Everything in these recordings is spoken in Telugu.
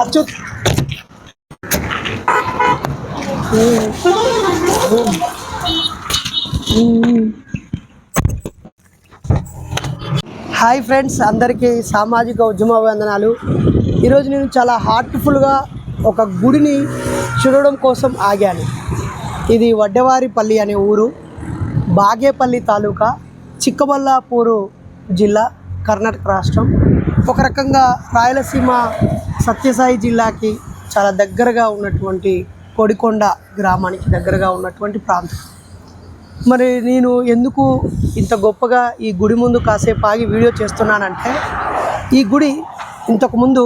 అచ్యుత్ హాయ్ ఫ్రెండ్స్ అందరికీ సామాజిక ఉద్యమ వందనాలు ఈరోజు నేను చాలా హార్ట్ఫుల్గా ఒక గుడిని చూడడం కోసం ఆగాను. ఇది వడ్డవారిపల్లి అనే ఊరు బాగేపల్లి తాలూకా చిక్కబల్లాపూరు జిల్లా కర్ణాటక రాష్ట్రం. ఒక రకంగా రాయలసీమ సత్యసాయి జిల్లాకి చాలా దగ్గరగా ఉన్నటువంటి కొడికొండ గ్రామానికి దగ్గరగా ఉన్నటువంటి ప్రాంతం. మరి నేను ఎందుకు ఇంత గొప్పగా ఈ గుడి ముందు కాసేపు ఆగి వీడియో చేస్తున్నానంటే ఈ గుడి ఇంతకుముందు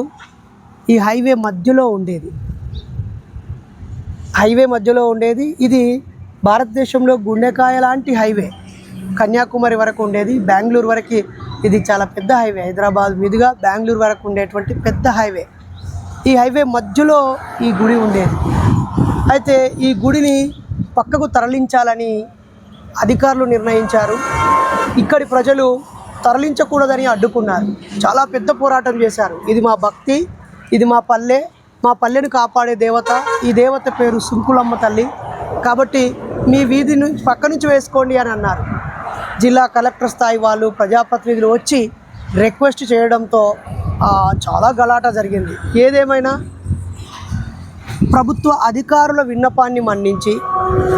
ఈ హైవే మధ్యలో ఉండేది. హైవే మధ్యలో ఉండేది. ఇది భారతదేశంలో గుండెకాయ లాంటి హైవే. కన్యాకుమారి వరకు ఉండేది. బెంగళూరు వరకు ఇది చాలా పెద్ద హైవే. హైదరాబాద్ మీదుగా బెంగళూరు వరకు ఉండేటువంటి పెద్ద హైవే. ఈ హైవే మధ్యలో ఈ గుడి ఉండేది. అయితే ఈ గుడిని పక్కకు తరలించాలని అధికారులు నిర్ణయించారు. ఇక్కడి ప్రజలు తరలించకూడదని అడ్డుకున్నారు. చాలా పెద్ద పోరాటం చేశారు. ఇది మా భక్తి ఇది మా పల్లె మా పల్లెను కాపాడే దేవత. ఈ దేవత పేరు సుంకులమ్మ తల్లి. కాబట్టి మీ వీధి నుంచి పక్క నుంచి వేసుకోండి అని అన్నారు. జిల్లా కలెక్టర్ స్థాయి వాళ్ళు ప్రజాప్రతినిధులు వచ్చి రిక్వెస్ట్ చేయడంతో చాలా గలాట జరిగింది. ఏదేమైనా ప్రభుత్వ అధికారుల విన్నపాన్ని మన్నించి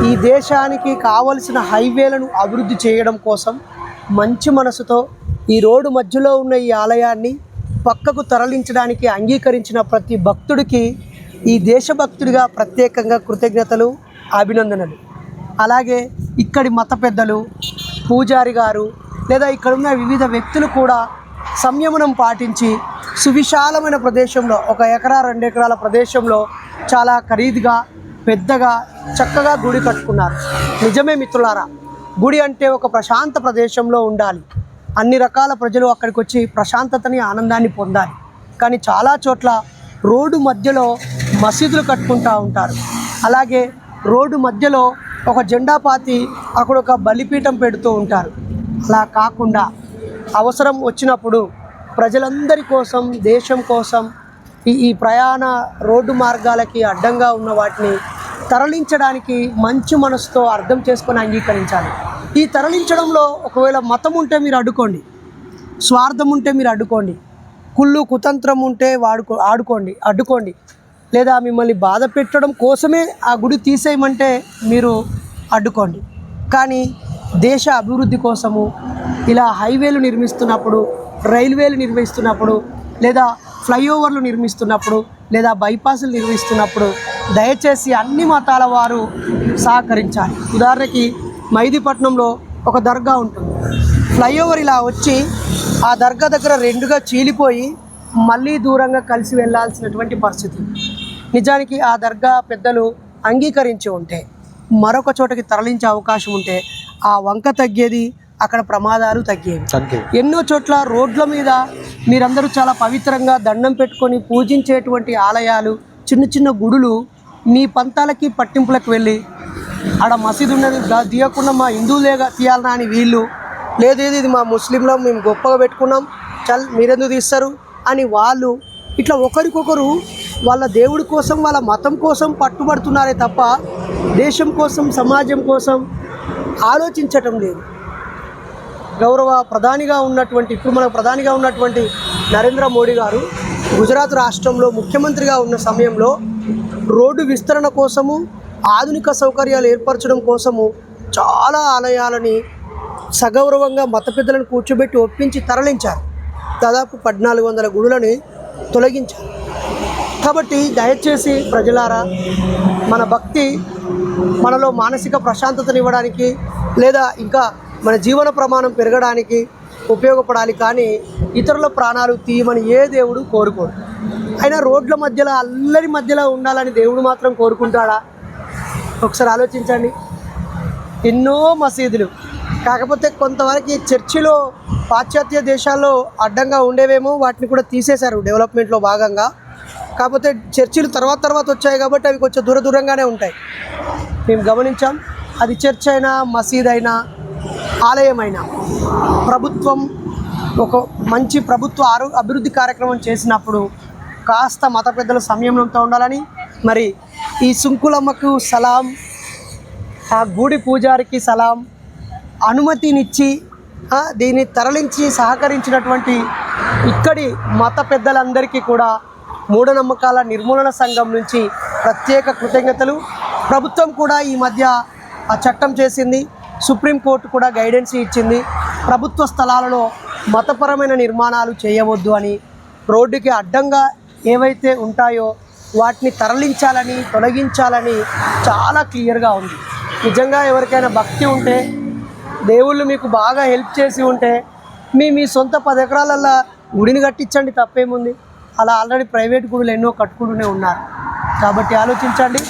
ఈ దేశానికి కావలసిన హైవేలను అభివృద్ధి చేయడం కోసం మంచి మనసుతో ఈ రోడ్డు మధ్యలో ఉన్న ఈ ఆలయాన్ని పక్కకు తరలించడానికి అంగీకరించిన ప్రతి భక్తుడికి ఈ దేశభక్తుడిగా ప్రత్యేకంగా కృతజ్ఞతలు అభినందనలు. అలాగే ఇక్కడి మత పెద్దలు పూజారి గారు లేదా ఇక్కడ ఉన్న వివిధ వ్యక్తులు కూడా సంయమనం పాటించి సువిశాలమైన ప్రదేశంలో ఒక ఎకరా రెండు ఎకరాల ప్రదేశంలో చాలా ఖరీదుగా పెద్దగా చక్కగా గుడి కట్టుకున్నారు. నిజమే మిత్రులారా గుడి అంటే ఒక ప్రశాంత ప్రదేశంలో ఉండాలి. అన్ని రకాల ప్రజలు అక్కడికి వచ్చి ప్రశాంతతని ఆనందాన్ని పొందాలి. కానీ చాలా చోట్ల రోడ్డు మధ్యలో మసీదులు కట్టుకుంటూ ఉంటారు. అలాగే రోడ్డు మధ్యలో ఒక జెండా పాతి అక్కడ ఒక బలిపీఠం పెడుతూ ఉంటారు. అలా కాకుండా అవసరం వచ్చినప్పుడు ప్రజలందరి కోసం దేశం కోసం ఈ ఈ ప్రయాణ రోడ్డు మార్గాలకి అడ్డంగా ఉన్న వాటిని తరలించడానికి మంచి మనసుతో అర్థం చేసుకొని అంగీకరించాలి. ఈ తరలించడంలో ఒకవేళ మతం ఉంటే మీరు అడ్డుకోండి. స్వార్థం ఉంటే మీరు అడ్డుకోండి. కుళ్ళు కుతంత్రం ఉంటే వాడుకో ఆడుకోండి అడ్డుకోండి. లేదా మిమ్మల్ని బాధ పెట్టడం కోసమే ఆ గుడి తీసేయమంటే మీరు అడ్డుకోండి. కానీ దేశ అభివృద్ధి కోసము ఇలా హైవేలు నిర్మిస్తున్నప్పుడు రైల్వేలు నిర్మిస్తున్నప్పుడు లేదా ఫ్లైఓవర్లు నిర్మిస్తున్నప్పుడు లేదా బైపాసులు నిర్మిస్తున్నప్పుడు దయచేసి అన్ని మతాల వారు సహకరించాలి. ఉదాహరణకి మైదీపట్నంలో ఒక దర్గా ఉంటుంది. ఫ్లైఓవర్ ఇలా వచ్చి ఆ దర్గా దగ్గర రెండుగా చీలిపోయి మళ్ళీ దూరంగా కలిసి వెళ్ళాల్సినటువంటి పరిస్థితి. నిజానికి ఆ దర్గా పెద్దలు అంగీకరించి ఉంటే మరొక చోటకి తరలించే అవకాశం ఉంటే ఆ వంక తగ్గేది అక్కడ ప్రమాదాలు తగ్గేవి. తగ్గే ఎన్నో చోట్ల రోడ్ల మీద మీరందరూ చాలా పవిత్రంగా దండం పెట్టుకొని పూజించేటువంటి ఆలయాలు చిన్న చిన్న గుడులు మీ పంతాలకి పట్టింపులకు వెళ్ళి ఆడ మసీదు ఉన్నది తీయకుండా మా హిందువులేగా తీయాలనా అని వీళ్ళు లేదేది ఇది మా ముస్లింలో మేము గొప్పగా పెట్టుకున్నాం చల్ మీరెందుకు తీస్తారు అని వాళ్ళు ఇట్లా ఒకరికొకరు వాళ్ళ దేవుడి కోసం వాళ్ళ మతం కోసం పట్టుబడుతున్నారే తప్ప దేశం కోసం సమాజం కోసం ఆలోచించటం లేదు. గౌరవ ప్రధానిగా ఉన్నటువంటి ఇప్పుడు మన ప్రధానిగా ఉన్నటువంటి నరేంద్ర మోడీ గారు గుజరాత్ రాష్ట్రంలో ముఖ్యమంత్రిగా ఉన్న సమయంలో రోడ్డు విస్తరణ కోసము ఆధునిక సౌకర్యాలు ఏర్పరచడం కోసము చాలా ఆలయాలని సగౌరవంగా మత పెద్దలను కూర్చోబెట్టి ఒప్పించి తరలించారు. దాదాపు పద్నాలుగు వందల గుడులని తొలగించారు. కాబట్టి దయచేసి ప్రజలారా మన భక్తి మనలో మానసిక ప్రశాంతతనివ్వడానికి లేదా ఇంకా మన జీవన ప్రమాణం పెరగడానికి ఉపయోగపడాలి కానీ ఇతరుల ప్రాణాలు తీయమని ఏ దేవుడు కోరుకోడు. అయినా రోడ్ల మధ్యలో అల్లరి మధ్యలో ఉండాలని దేవుడు మాత్రం కోరుకుంటాడా? ఒకసారి ఆలోచించండి. ఎన్నో మసీదులు కాకపోతే కొంతవరకు చర్చిలో పాశ్చాత్య దేశాల్లో అడ్డంగా ఉండేవేమో వాటిని కూడా తీసేశారు డెవలప్మెంట్లో భాగంగా. కాకపోతే చర్చిలు తర్వాత తర్వాత వచ్చాయి కాబట్టి అవి కొంచెం దూర దూరంగానే ఉంటాయి. మేము గమనించాం అది చర్చ్ అయినా మసీద్ అయినా ఆలయమైనా ప్రభుత్వం ఒక మంచి ప్రభుత్వ ఆరో అభివృద్ధి కార్యక్రమం చేసినప్పుడు కాస్త మత పెద్దలు సంయమనంతో ఉండాలని మరి ఈ సుంకులమ్మకు సలాం ఆ గుడి పూజారికి సలాం అనుమతినిచ్చి దీన్ని తరలించి సహకరించినటువంటి ఇక్కడి మత పెద్దలందరికీ కూడా మూఢనమ్మకాల నిర్మూలన సంఘం నుంచి ప్రత్యేక కృతజ్ఞతలు. ప్రభుత్వం కూడా ఈ మధ్య ఆ చట్టం చేసింది. సుప్రీంకోర్టు కూడా గైడెన్స్ ఇచ్చింది. ప్రభుత్వ స్థలాలలో మతపరమైన నిర్మాణాలు చేయవద్దు అని రోడ్డుకి అడ్డంగా ఏవైతే ఉంటాయో వాటిని తరలించాలని తొలగించాలని చాలా క్లియర్గా ఉంది. నిజంగా ఎవరికైనా భక్తి ఉంటే దేవుళ్ళు మీకు బాగా హెల్ప్ చేసి ఉంటే మీ మీ సొంత పది ఎకరాలల్లో గుడిని కట్టించండి తప్పేముంది? అలా ఆల్రెడీ ప్రైవేట్ గుడులు ఎన్నో కట్టుకుంటూనే ఉన్నారు. కాబట్టి ఆలోచించండి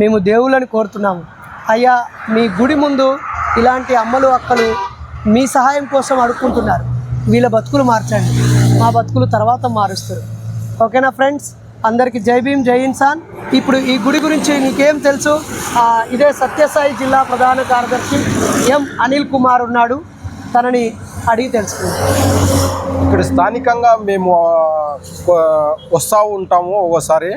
మేము దేవుళ్ళని కోరుతున్నాము. అయ్యా మీ గుడి ముందు ఇలాంటి అమ్మలు అక్కలు మీ సహాయం కోసం అడుక్కుంటున్నారు. వీళ్ళ బతుకులు మార్చండి. మా బతుకులు తర్వాత మారుస్తారు. ఓకేనా ఫ్రెండ్స్? అందరికీ జై భీమ్ జై ఇన్సాన్. ఇప్పుడు ఈ గుడి గురించి నీకేం తెలుసు? ఇదే సత్యసాయి జిల్లా ప్రధాన కార్యదర్శి ఎం అనిల్ కుమార్ ఉన్నాడు. తనని అడిగి తెలుసుకుంటాం ఇక్కడ స్థానికంగా మేము వస్తూ ఉంటాము ఒకసారి.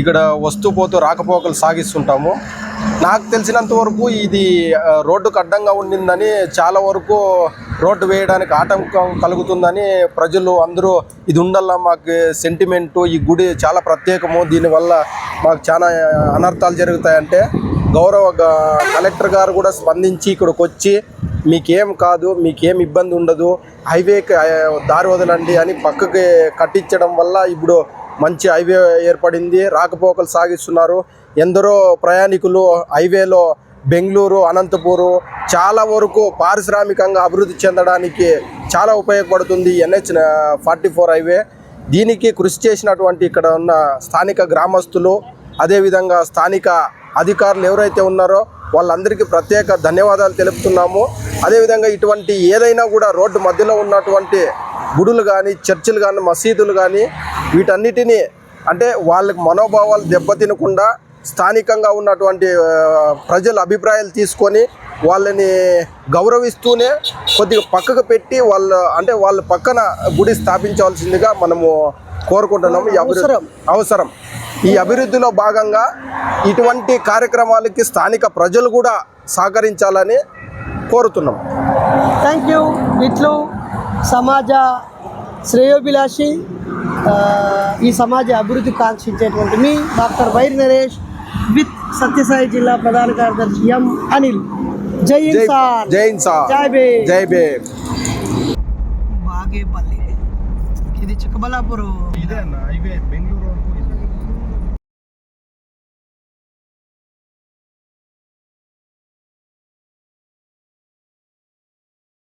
ఇక్కడ వస్తూ పోతూ రాకపోకలు సాగిస్తుంటాము. నాకు తెలిసినంత వరకు ఇది రోడ్డుకు అడ్డంగా ఉండిందని చాలా వరకు రోడ్డు వేయడానికి ఆటంకం కలుగుతుందని ప్రజలు అందరూ ఇది ఉండాల మాకు సెంటిమెంటు ఈ గుడి చాలా ప్రత్యేకము దీనివల్ల మాకు చాలా అనర్థాలు జరుగుతాయంటే గౌరవ కలెక్టర్ గారు కూడా స్పందించి ఇక్కడికి వచ్చి మీకేం కాదు మీకేం ఇబ్బంది ఉండదు హైవేకి దారి వదలండి అని పక్కకి కట్టించడం వల్ల ఇప్పుడు మంచి హైవే ఏర్పడింది రాకపోకలు సాగిస్తున్నారు. ఎందరో ప్రయాణికులు హైవేలో బెంగళూరు అనంతపూరు చాలా వరకు పారిశ్రామికంగా అభివృద్ధి చెందడానికి చాలా ఉపయోగపడుతుంది ఎన్హెచ్ ఫార్టీ ఫోర్ హైవే. దీనికి కృషి చేసినటువంటి ఇక్కడ ఉన్న స్థానిక గ్రామస్తులు అదేవిధంగా స్థానిక అధికారులు ఎవరైతే ఉన్నారో వాళ్ళందరికీ ప్రత్యేక ధన్యవాదాలు తెలుపుతున్నాము. అదేవిధంగా ఇటువంటి ఏదైనా కూడా రోడ్డు మధ్యలో ఉన్నటువంటి గుడులు కానీ చర్చిలు కానీ మసీదులు కానీ వీటన్నిటినీ అంటే వాళ్ళకి మనోభావాలు దెబ్బతినకుండా స్థానికంగా ఉన్నటువంటి ప్రజల అభిప్రాయాలు తీసుకొని వాళ్ళని గౌరవిస్తూనే కొద్దిగా పక్కకు పెట్టి వాళ్ళ అంటే వాళ్ళ పక్కన గుడి స్థాపించవలసిందిగా మనము కోరుకుంటున్నాము. ఈ అవసరం. అవసరం. ఈ అభివృద్ధిలో భాగంగా ఇటువంటి కార్యక్రమాలకి స్థానిక ప్రజలు కూడా సహకరించాలని కోరుతున్నాం. థ్యాంక్ యూ ఇట్లు సమాజ శ్రేయోభిలాషి ఈ సమాజ అభివృద్ధి కాంక్షించేటువంటి మీ డాక్టర్ వైర్ నరేష్ విత్ సత్యసాయి జిల్లా ప్రధాన కార్యదర్శి ఎం అనిల్. జై జై ఇన్సాన్ జై ఇన్సాన్. జై భీమ్. జై భీమ్. బాగేపల్లి. ఇది చిక్కబల్లాపూర్ ఇదే అన్న హైవే